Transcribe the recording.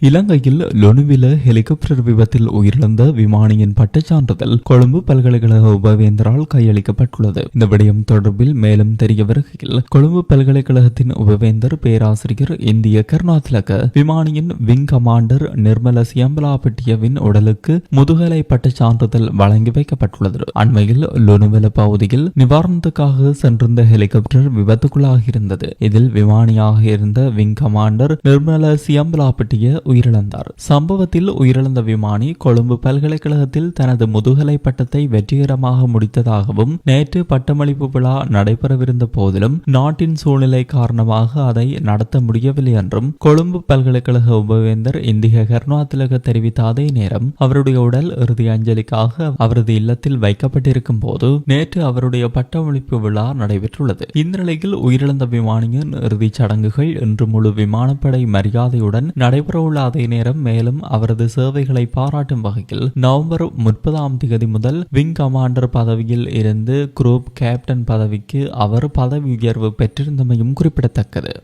இலங்கையில் லொனுவில ஹெலிகாப்டர் விபத்தில் உயிரிழந்த விமானியின் பட்டச் சான்றிதழ் கொழும்பு பல்கலைக்கழக உபவேந்தரால் கையளிக்கப்பட்டுள்ளது. இந்த விடயம் தொடர்பில் மேலும் தெரிய வருகையில் கொழும்பு பல்கலைக்கழகத்தின் உபவேந்தர் பேராசிரியர் இந்திய கருணாதிலக விமானியின் விங் கமாண்டர் நிர்மல சியம்பலாபட்டியவின் உடலுக்கு முதுகலை பட்டச் சான்றிதழ் வழங்கி வைக்கப்பட்டுள்ளது. அண்மையில் லொனுவில பகுதியில் நிவாரணத்துக்காக சென்றிருந்த ஹெலிகாப்டர் விபத்துக்குள்ளாகியிருந்தது. இதில் விமானியாக இருந்த விங் கமாண்டர் நிர்மல சியம்பலாபட்டிய உயிரிழந்தார். சம்பவத்தில் உயிரிழந்த விமானி கொழும்பு பல்கலைக்கழகத்தில் தனது முதுகலை பட்டத்தை வெற்றிகரமாக முடித்ததாகவும் நேற்று பட்டமளிப்பு விழா நடைபெறவிருந்த போதிலும் நாட்டின் சூழ்நிலை காரணமாக அதை நடத்த முடியவில்லை என்றும் கொழும்பு பல்கலைக்கழக உபவேந்தர் இந்திய கர்ணாத்திலக தெரிவித்த அதே நேரம் அவருடைய உடல் இறுதி அஞ்சலிக்காக அவரது இல்லத்தில் வைக்கப்பட்டிருக்கும் போது நேற்று அவருடைய பட்டமளிப்பு விழா நடைபெற்றுள்ளது. இந்த நிலையில் உயிரிழந்த விமானியின் இறுதிச் சடங்குகள் இன்று முழு விமானப்படை மரியாதையுடன் நடைபெறவுள்ள அதே நேரம் மேலும் அவரது சேவைகளை பாராட்டும் வகையில் நவம்பர் முப்பதாம் தேதி முதல் விங் கமாண்டர் பதவியில் இருந்து குரூப் கேப்டன் பதவிக்கு அவர் பதவி உயர்வு பெற்றிருந்தமையும் குறிப்பிடத்தக்கது.